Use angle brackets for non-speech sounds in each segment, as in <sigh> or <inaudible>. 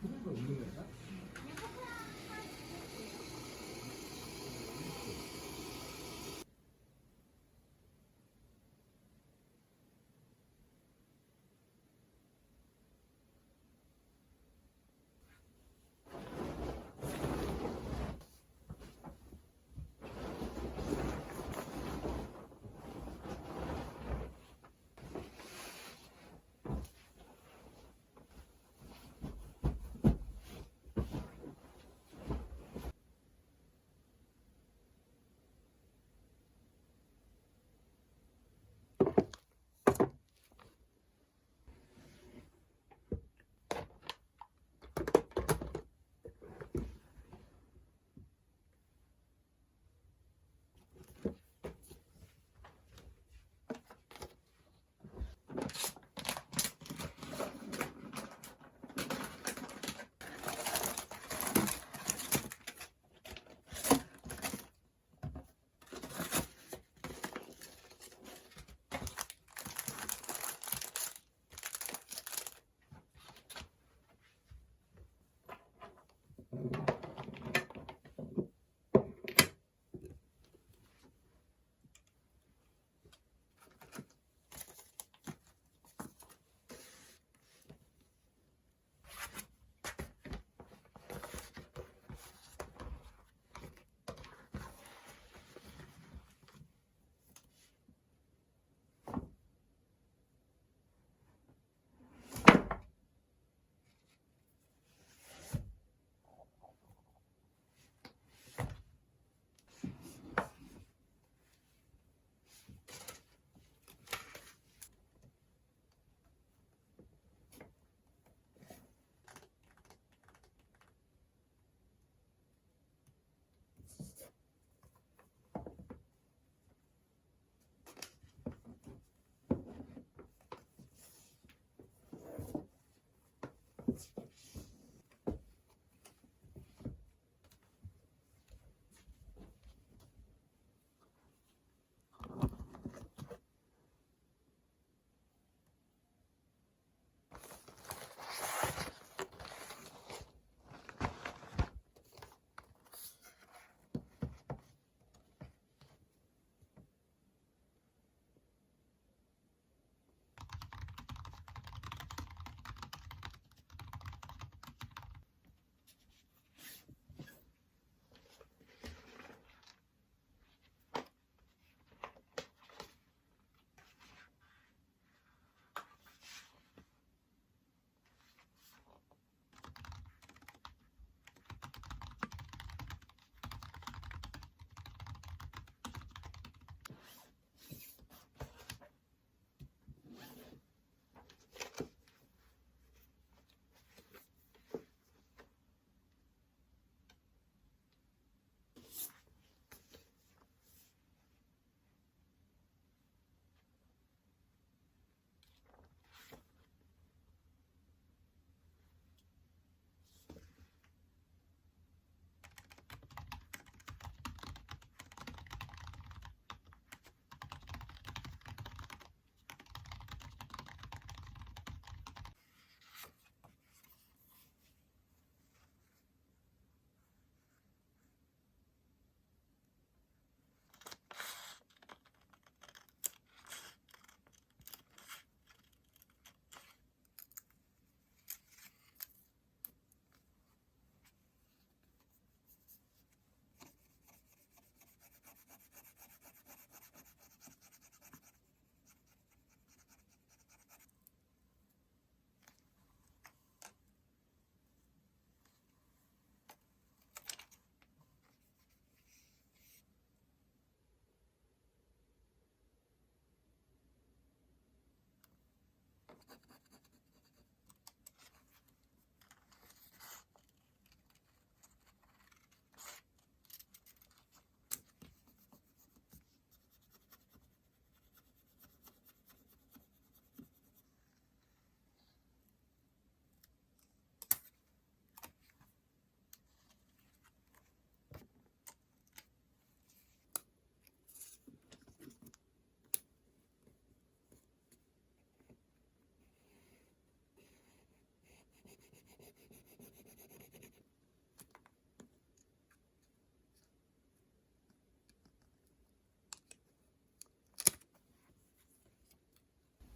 그런 거 있는 거야?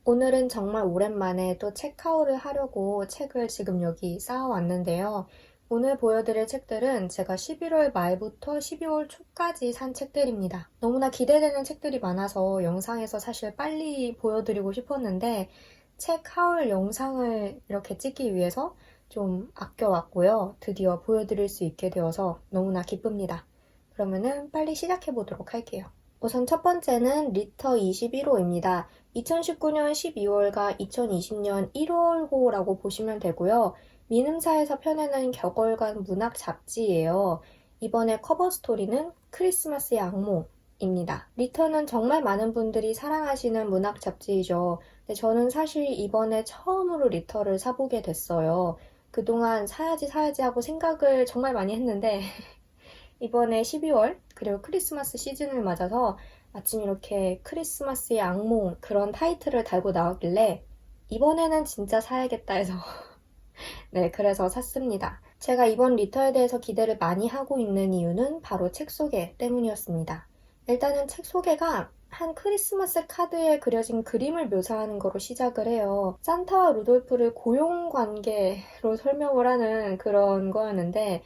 오늘은 정말 오랜만에 또 책하울을 하려고 책을 지금 여기 쌓아왔는데요. 오늘 보여드릴 책들은 제가 11월 말부터 12월 초까지 산 책들입니다. 너무나 기대되는 책들이 많아서 영상에서 사실 빨리 보여드리고 싶었는데 책 하울 영상을 이렇게 찍기 위해서 좀 아껴왔고요. 드디어 보여드릴 수 있게 되어서 너무나 기쁩니다. 그러면은 빨리 시작해 보도록 할게요. 우선 첫 번째는 리터 21호입니다. 2019년 12월과 2020년 1월호라고 보시면 되고요. 민음사에서 펴내는 격월간 문학 잡지예요. 이번에 커버 스토리는 크리스마스의 악몽입니다. 리터는 정말 많은 분들이 사랑하시는 문학 잡지이죠. 근데 저는 사실 이번에 처음으로 리터를 사보게 됐어요. 그동안 사야지 사야지 하고 생각을 정말 많이 했는데 <laughs> 이번에 12월 그리고 크리스마스 시즌을 맞아서 마침 이렇게 크리스마스의 악몽 그런 타이틀을 달고 나왔길래 이번에는 진짜 사야겠다 해서 <laughs> 네 그래서 샀습니다. 제가 이번 리터에 대해서 기대를 많이 하고 있는 이유는 바로 책 소개 때문이었습니다. 일단은 책 소개가 한 크리스마스 카드에 그려진 그림을 묘사하는 거로 시작을 해요. 산타와 루돌프를 고용 관계로 설명을 하는 그런 거였는데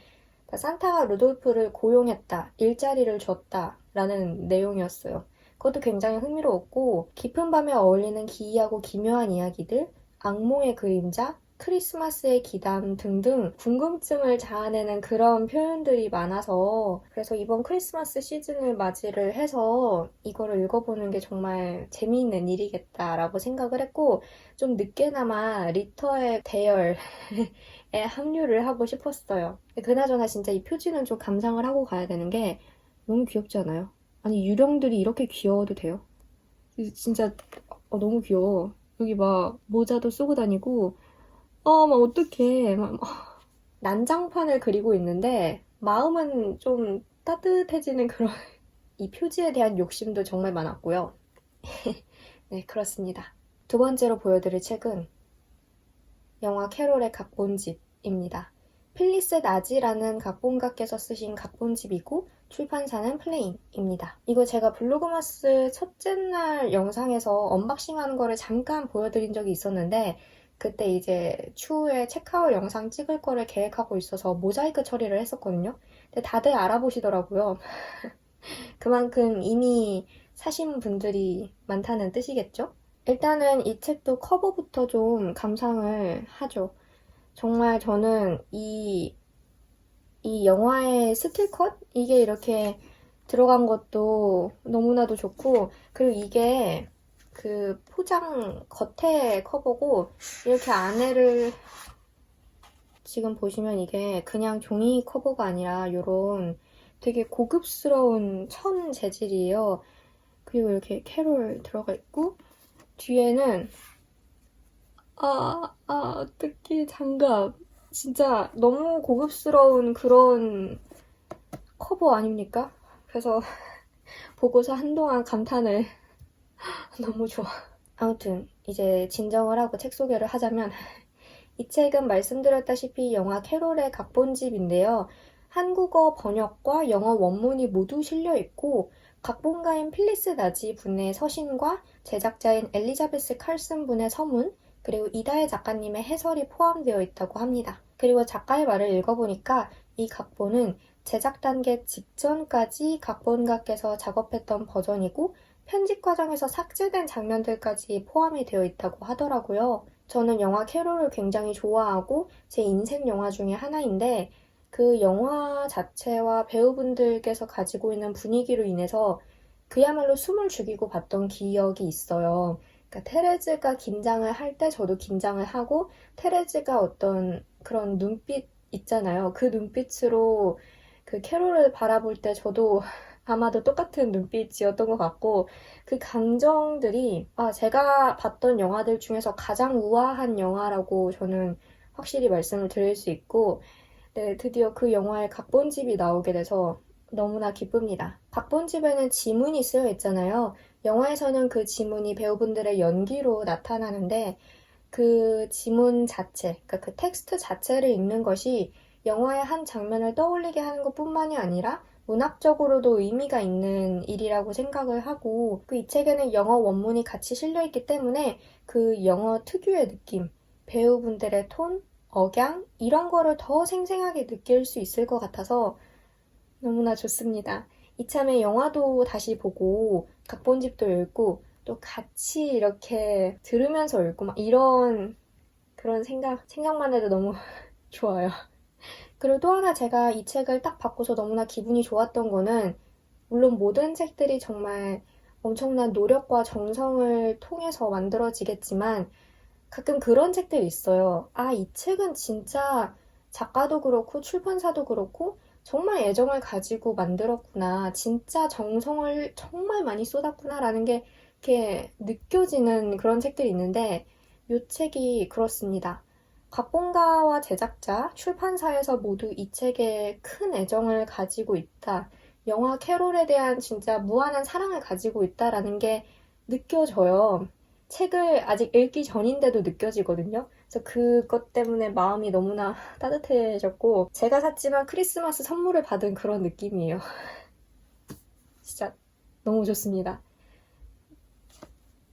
산타가 루돌프를 고용했다, 일자리를 줬다 라는 내용이었어요. 그것도 굉장히 흥미로웠고 깊은 밤에 어울리는 기이하고 기묘한 이야기들, 악몽의 그림자, 크리스마스의 기담 등등 궁금증을 자아내는 그런 표현들이 많아서 그래서 이번 크리스마스 시즌을 맞이를 해서 이거를 읽어보는 게 정말 재미있는 일이겠다라고 생각을 했고 좀 늦게나마 리터의 대열에 <laughs> 합류를 하고 싶었어요. 그나저나 진짜 이 표지는 좀 감상을 하고 가야 되는 게 너무 귀엽지 않아요? 아니 유령들이 이렇게 귀여워도 돼요? 진짜 어, 너무 귀여워. 여기 막 모자도 쓰고 다니고 어, 막 어떡해. 막, 막 <laughs> 난장판을 그리고 있는데 마음은 좀 따뜻해지는 그런 <laughs> 이 표지에 대한 욕심도 정말 많았고요. <laughs> 네, 그렇습니다. 두 번째로 보여드릴 책은 영화 캐롤의 각본집입니다. 필리스 나지라는 각본가께서 쓰신 각본집이고 출판사는 플레인입니다. 이거 제가 블로그마스 첫째 날 영상에서 언박싱하는 거를 잠깐 보여드린 적이 있었는데 그때 이제 추후에 체크아웃 영상 찍을 거를 계획하고 있어서 모자이크 처리를 했었거든요. 근데 다들 알아보시더라고요. <laughs> 그만큼 이미 사신 분들이 많다는 뜻이겠죠? 일단은 이 책도 커버부터 좀 감상을 하죠. 정말 저는 이, 이 영화의 스틸컷? 이게 이렇게 들어간 것도 너무나도 좋고, 그리고 이게 그 포장 겉에 커버고 이렇게 안에를 지금 보시면 이게 그냥 종이 커버가 아니라 이런 되게 고급스러운 천 재질이에요. 그리고 이렇게 캐롤 들어가 있고 뒤에는 아, 아, 어떻게 장갑. 진짜 너무 고급스러운 그런 커버 아닙니까? 그래서 <laughs> 보고서 한동안 감탄을 <laughs> 너무 좋아. 아무튼 이제 진정을 하고 책 소개를 하자면 이 책은 말씀드렸다시피 영화 캐롤의 각본집인데요. 한국어 번역과 영어 원문이 모두 실려 있고 각본가인 필리스 나지 분의 서신과 제작자인 엘리자베스 칼슨 분의 서문 그리고 이다혜 작가님의 해설이 포함되어 있다고 합니다. 그리고 작가의 말을 읽어보니까 이 각본은 제작 단계 직전까지 각본가께서 작업했던 버전이고 편집 과정에서 삭제된 장면들까지 포함이 되어 있다고 하더라고요. 저는 영화 캐롤을 굉장히 좋아하고 제 인생 영화 중에 하나인데 그 영화 자체와 배우분들께서 가지고 있는 분위기로 인해서 그야말로 숨을 죽이고 봤던 기억이 있어요. 그러니까 테레즈가 긴장을 할 때 저도 긴장을 하고 테레즈가 어떤 그런 눈빛 있잖아요. 그 눈빛으로 그 캐롤을 바라볼 때 저도 아마도 똑같은 눈빛이었던 것 같고 그 감정들이 아 제가 봤던 영화들 중에서 가장 우아한 영화라고 저는 확실히 말씀을 드릴 수 있고 네, 드디어 그 영화의 각본집이 나오게 돼서 너무나 기쁩니다. 각본집에는 지문이 쓰여 있잖아요. 영화에서는 그 지문이 배우분들의 연기로 나타나는데 그 지문 자체, 그러니까 그 텍스트 자체를 읽는 것이 영화의 한 장면을 떠올리게 하는 것 뿐만이 아니라 문학적으로도 의미가 있는 일이라고 생각을 하고 그 이 책에는 영어 원문이 같이 실려 있기 때문에 그 영어 특유의 느낌, 배우분들의 톤, 억양 이런 거를 더 생생하게 느낄 수 있을 것 같아서 너무나 좋습니다. 이참에 영화도 다시 보고 각본집도 읽고 또 같이 이렇게 들으면서 읽고 막 이런 그런 생각 생각만 해도 너무 <laughs> 좋아요. 그리고 또 하나 제가 이 책을 딱 받고서 너무나 기분이 좋았던 거는 물론 모든 책들이 정말 엄청난 노력과 정성을 통해서 만들어지겠지만 가끔 그런 책들이 있어요. 아, 이 책은 진짜 작가도 그렇고 출판사도 그렇고 정말 애정을 가지고 만들었구나. 진짜 정성을 정말 많이 쏟았구나라는 게 이렇게 느껴지는 그런 책들이 있는데 이 책이 그렇습니다. 각본가와 제작자, 출판사에서 모두 이 책에 큰 애정을 가지고 있다. 영화 캐롤에 대한 진짜 무한한 사랑을 가지고 있다라는 게 느껴져요. 책을 아직 읽기 전인데도 느껴지거든요. 그래서 그것 때문에 마음이 너무나 <laughs> 따뜻해졌고, 제가 샀지만 크리스마스 선물을 받은 그런 느낌이에요. <laughs> 진짜 너무 좋습니다.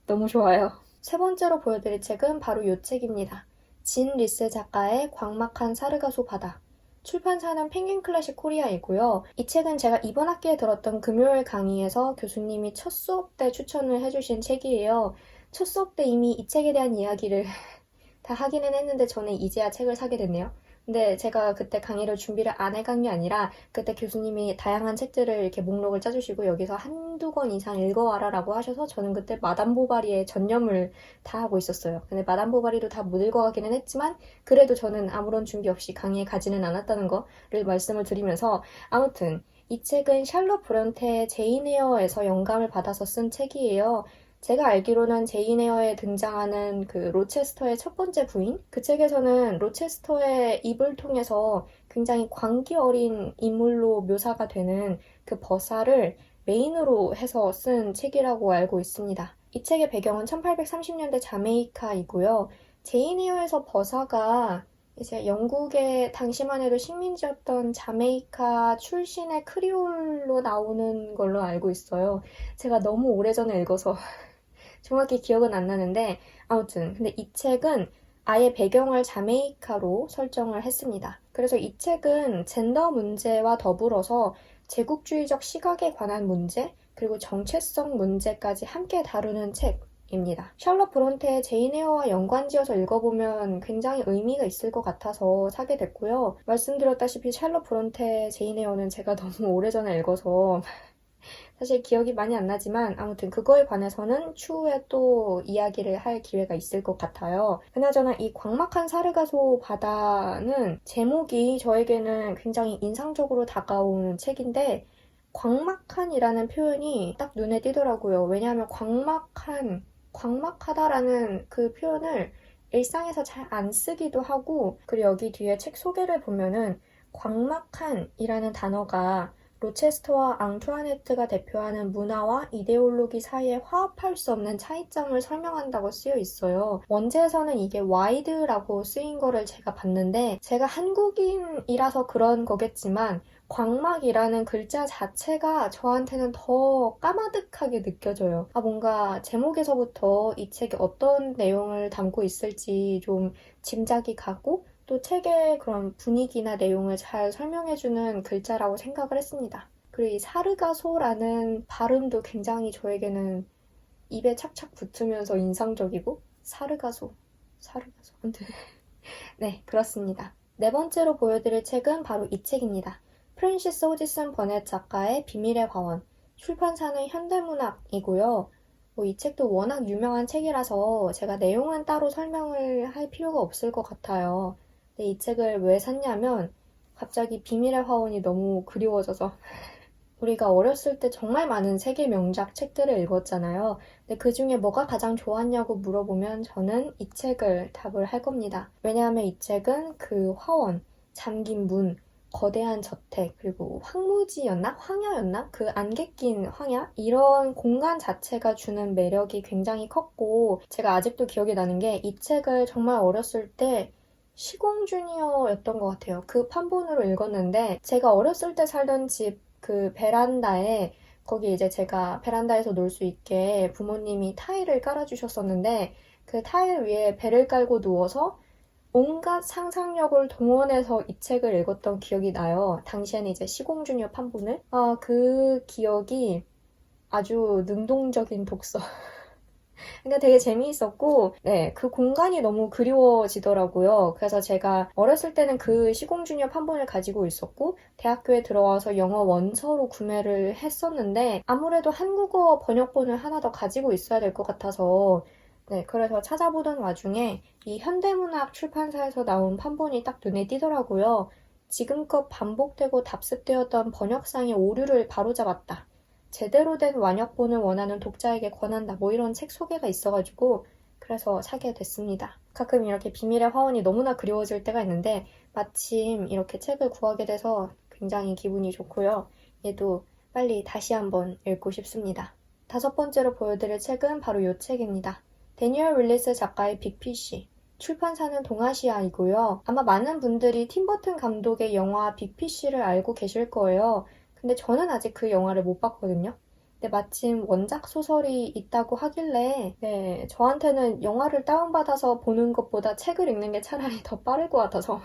너무 좋아요. 세 번째로 보여드릴 책은 바로 이 책입니다. 진 리스 작가의 광막한 사르가소 바다. 출판사는 펭귄 클래식 코리아이고요. 이 책은 제가 이번 학기에 들었던 금요일 강의에서 교수님이 첫 수업 때 추천을 해주신 책이에요. 첫 수업 때 이미 이 책에 대한 이야기를 <laughs> 다 하기는 했는데 저는 이제야 책을 사게 됐네요. 근데 제가 그때 강의를 준비를 안 해간 게 아니라 그때 교수님이 다양한 책들을 이렇게 목록을 짜주시고 여기서 한두 권 이상 읽어와라 라고 하셔서 저는 그때 마담 보바리에 전념을 다 하고 있었어요. 근데 마담 보바리도 다 못 읽어가기는 했지만 그래도 저는 아무런 준비 없이 강의에 가지는 않았다는 거를 말씀을 드리면서 아무튼 이 책은 샬롯 브런테의 제인 에어에서 영감을 받아서 쓴 책이에요. 제가 알기로는 제인 에어에 등장하는 그 로체스터의 첫 번째 부인? 그 책에서는 로체스터의 입을 통해서 굉장히 광기 어린 인물로 묘사가 되는 그 버사를 메인으로 해서 쓴 책이라고 알고 있습니다. 이 책의 배경은 1830년대 자메이카이고요. 제인 에어에서 버사가 이제 영국의 당시만 해도 식민지였던 자메이카 출신의 크리올로 나오는 걸로 알고 있어요. 제가 너무 오래전에 읽어서 <laughs> 정확히 기억은 안 나는데 아무튼 근데 이 책은 아예 배경을 자메이카로 설정을 했습니다. 그래서 이 책은 젠더 문제와 더불어서 제국주의적 시각에 관한 문제 그리고 정체성 문제까지 함께 다루는 책 입니다. 샬럿 브론테의 제인 에어와 연관지어서 읽어보면 굉장히 의미가 있을 것 같아서 사게 됐고요. 말씀드렸다시피 샬럿 브론테의 제인 에어는 제가 너무 오래전에 읽어서 사실 기억이 많이 안 나지만 아무튼 그거에 관해서는 추후에 또 이야기를 할 기회가 있을 것 같아요. 그나저나 이 광막한 사르가소 바다는 제목이 저에게는 굉장히 인상적으로 다가오는 책인데 광막한이라는 표현이 딱 눈에 띄더라고요. 왜냐하면 광막한, 광막하다라는 그 표현을 일상에서 잘 안 쓰기도 하고 그리고 여기 뒤에 책 소개를 보면은 광막한이라는 단어가 로체스터와 앙투아네트가 대표하는 문화와 이데올로기 사이에 화합할 수 없는 차이점을 설명한다고 쓰여 있어요. 원제에서는 이게 와이드라고 쓰인 거를 제가 봤는데 제가 한국인이라서 그런 거겠지만 광막이라는 글자 자체가 저한테는 더 까마득하게 느껴져요. 아, 뭔가 제목에서부터 이 책이 어떤 내용을 담고 있을지 좀 짐작이 가고 또 책의 그런 분위기나 내용을 잘 설명해주는 글자라고 생각을 했습니다. 그리고 이 사르가소라는 발음도 굉장히 저에게는 입에 착착 붙으면서 인상적이고 사르가소, 사르가소. <laughs> 네, 그렇습니다. 네 번째로 보여드릴 책은 바로 이 책입니다. 프랜시스 호지슨 버넷 작가의 비밀의 화원. 출판사는 현대문학이고요. 뭐 이 책도 워낙 유명한 책이라서 제가 내용은 따로 설명을 할 필요가 없을 것 같아요. 근데 이 책을 왜 샀냐면 갑자기 비밀의 화원이 너무 그리워져서 <laughs> 우리가 어렸을 때 정말 많은 세계 명작 책들을 읽었잖아요. 근데 그 중에 뭐가 가장 좋았냐고 물어보면 저는 이 책을 답을 할 겁니다. 왜냐하면 이 책은 그 화원, 잠긴 문, 거대한 저택, 그리고 황무지였나? 황야였나? 그 안개 낀 황야? 이런 공간 자체가 주는 매력이 굉장히 컸고, 제가 아직도 기억이 나는 게 이 책을 정말 어렸을 때 시공 주니어였던 것 같아요. 그 판본으로 읽었는데 제가 어렸을 때 살던 집 그 베란다에 거기 이제 제가 베란다에서 놀 수 있게 부모님이 타일을 깔아주셨었는데 그 타일 위에 배를 깔고 누워서 온갖 상상력을 동원해서 이 책을 읽었던 기억이 나요. 당시에는 이제 시공주니어 판본을. 아, 그 기억이 아주 능동적인 독서. <laughs> 그러니까 되게 재미있었고, 네, 그 공간이 너무 그리워지더라고요. 그래서 제가 어렸을 때는 그 시공주니어 판본을 가지고 있었고, 대학교에 들어와서 영어 원서로 구매를 했었는데, 아무래도 한국어 번역본을 하나 더 가지고 있어야 될 것 같아서, 네, 그래서 찾아보던 와중에 이 현대문학 출판사에서 나온 판본이 딱 눈에 띄더라고요. 지금껏 반복되고 답습되었던 번역상의 오류를 바로잡았다. 제대로 된 완역본을 원하는 독자에게 권한다. 뭐 이런 책 소개가 있어가지고 그래서 사게 됐습니다. 가끔 이렇게 비밀의 화원이 너무나 그리워질 때가 있는데 마침 이렇게 책을 구하게 돼서 굉장히 기분이 좋고요. 얘도 빨리 다시 한번 읽고 싶습니다. 다섯 번째로 보여드릴 책은 바로 이 책입니다. 데니얼 윌리스 작가의 빅피쉬. 출판사는 동아시아이고요. 아마 많은 분들이 팀버튼 감독의 영화 빅피쉬를 알고 계실 거예요. 근데 저는 아직 그 영화를 못 봤거든요. 근데 마침 원작 소설이 있다고 하길래 네, 저한테는 영화를 다운받아서 보는 것보다 책을 읽는 게 차라리 더 빠를 것 같아서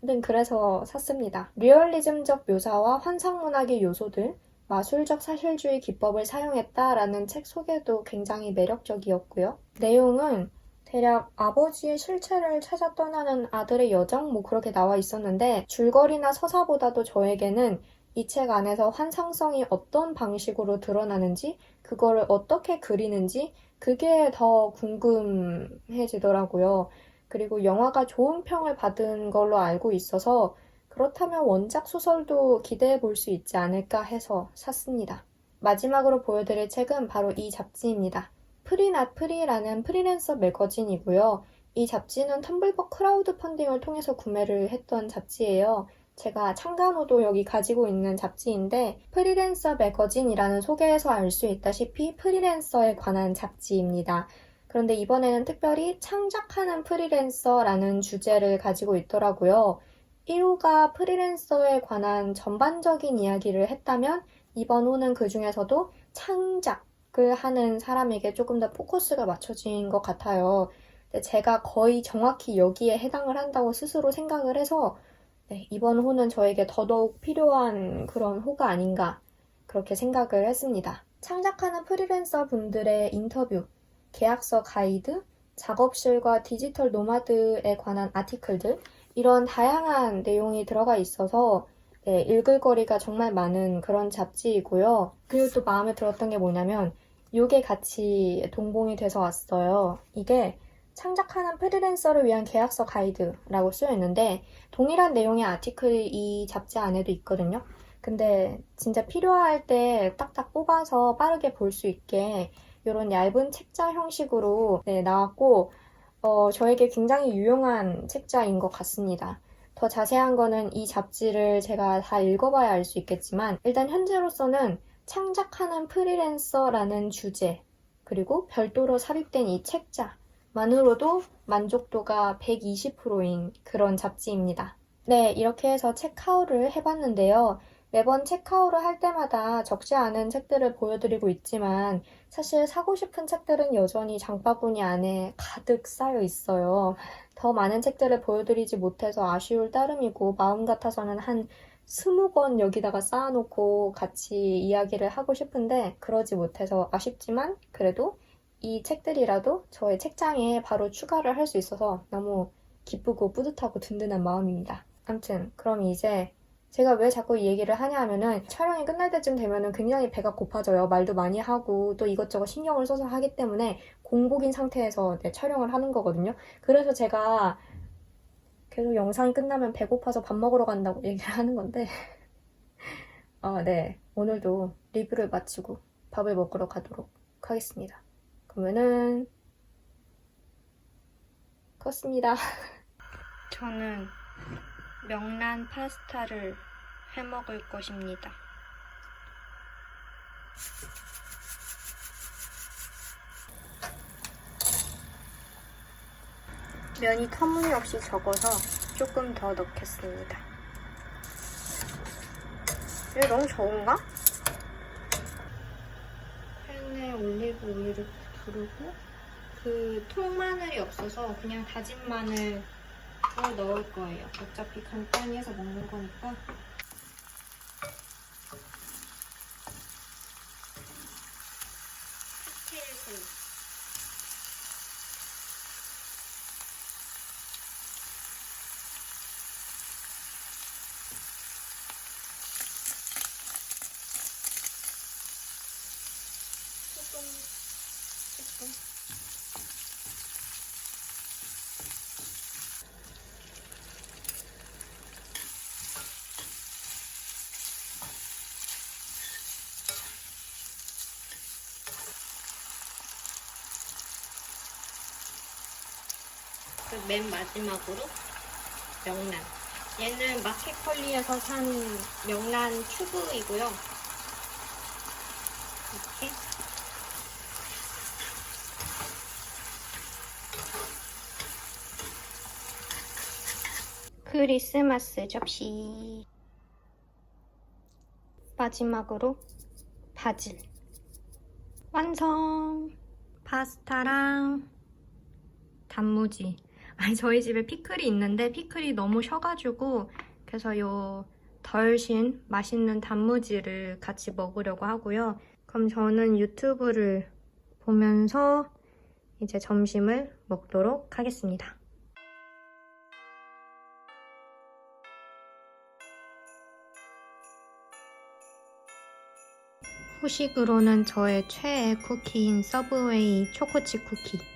아무튼 그래서 샀습니다. 리얼리즘적 묘사와 환상문학의 요소들, 마술적 사실주의 기법을 사용했다라는 책 소개도 굉장히 매력적이었고요. 내용은 대략 아버지의 실체를 찾아 떠나는 아들의 여정 뭐 그렇게 나와 있었는데 줄거리나 서사보다도 저에게는 이 책 안에서 환상성이 어떤 방식으로 드러나는지 그거를 어떻게 그리는지 그게 더 궁금해지더라고요. 그리고 영화가 좋은 평을 받은 걸로 알고 있어서 그렇다면 원작 소설도 기대해 볼 수 있지 않을까 해서 샀습니다. 마지막으로 보여드릴 책은 바로 이 잡지입니다. 프리낫 프리라는 프리랜서 매거진이고요. 이 잡지는 텀블벅 크라우드 펀딩을 통해서 구매를 했던 잡지예요. 제가 창간호도 여기 가지고 있는 잡지인데 프리랜서 매거진이라는 소개에서 알 수 있다시피 프리랜서에 관한 잡지입니다. 그런데 이번에는 특별히 창작하는 프리랜서라는 주제를 가지고 있더라고요. 1호가 프리랜서에 관한 전반적인 이야기를 했다면 이번 호는 그 중에서도 창작을 하는 사람에게 조금 더 포커스가 맞춰진 것 같아요. 제가 거의 정확히 여기에 해당을 한다고 스스로 생각을 해서 네, 이번 호는 저에게 더더욱 필요한 그런 호가 아닌가 그렇게 생각을 했습니다. 창작하는 프리랜서 분들의 인터뷰, 계약서 가이드, 작업실과 디지털 노마드에 관한 아티클들 이런 다양한 내용이 들어가 있어서 네, 읽을 거리가 정말 많은 그런 잡지이고요. 그리고 또 마음에 들었던 게 뭐냐면 이게 같이 동봉이 돼서 왔어요. 이게 창작하는 프리랜서를 위한 계약서 가이드라고 쓰여 있는데 동일한 내용의 아티클이 이 잡지 안에도 있거든요. 근데 진짜 필요할 때 딱딱 뽑아서 빠르게 볼 수 있게 이런 얇은 책자 형식으로 네, 나왔고 어, 저에게 굉장히 유용한 책자인 것 같습니다. 더 자세한 거는 이 잡지를 제가 다 읽어봐야 알 수 있겠지만 일단 현재로서는 창작하는 프리랜서라는 주제 그리고 별도로 삽입된 이 책자 만으로도 만족도가 120%인 그런 잡지입니다. 네, 이렇게 해서 책하울을 해봤는데요. 매번 책하울을 할 때마다 적지 않은 책들을 보여드리고 있지만 사실 사고 싶은 책들은 여전히 장바구니 안에 가득 쌓여 있어요. 더 많은 책들을 보여드리지 못해서 아쉬울 따름이고 마음 같아서는 한 스무 권 여기다가 쌓아놓고 같이 이야기를 하고 싶은데 그러지 못해서 아쉽지만 그래도 이 책들이라도 저의 책장에 바로 추가를 할 수 있어서 너무 기쁘고 뿌듯하고 든든한 마음입니다. 암튼 그럼 이제 제가 왜 자꾸 이 얘기를 하냐 하면은 촬영이 끝날 때쯤 되면은 굉장히 배가 고파져요. 말도 많이 하고 또 이것저것 신경을 써서 하기 때문에 공복인 상태에서 네, 촬영을 하는 거거든요. 그래서 제가 계속 영상이 끝나면 배고파서 밥 먹으러 간다고 <laughs> 얘기를 하는 건데 어, 네. 오늘도 리뷰를 마치고 밥을 먹으러 가도록 하겠습니다. 그러면은 컸습니다. <laughs> 저는 명란 파스타를 해 먹을 것입니다. 면이 터무니없이 적어서 조금 더 넣겠습니다. 이게 너무 적은가? 팬에 올리브 오일을 두르고 그 통마늘이 없어서 그냥 다진 마늘 넣을 거예요. 어차피 간단히 해서 먹는 거니까. 조금 조금 그맨 마지막으로 명란. 얘는 마켓컬리에서 산 명란 큐브이고요. 크리스마스 접시. 마지막으로 바질. 완성! 파스타랑 단무지. 아니, 저희 집에 피클이 있는데 피클이 너무 셔가지고 그래서 요 덜신 맛있는 단무지를 같이 먹으려고 하고요. 그럼 저는 유튜브를 보면서 이제 점심을 먹도록 하겠습니다. 후식으로는 저의 최애 쿠키인 서브웨이 초코칩 쿠키.